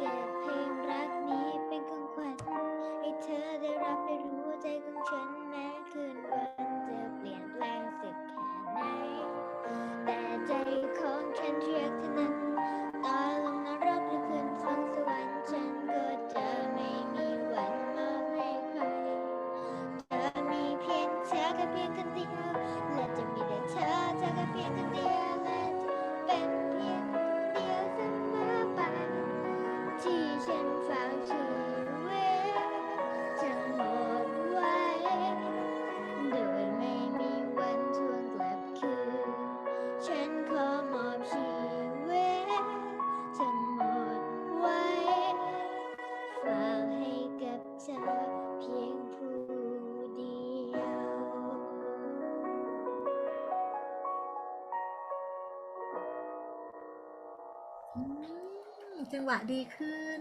again. จังหวะดีขึ้น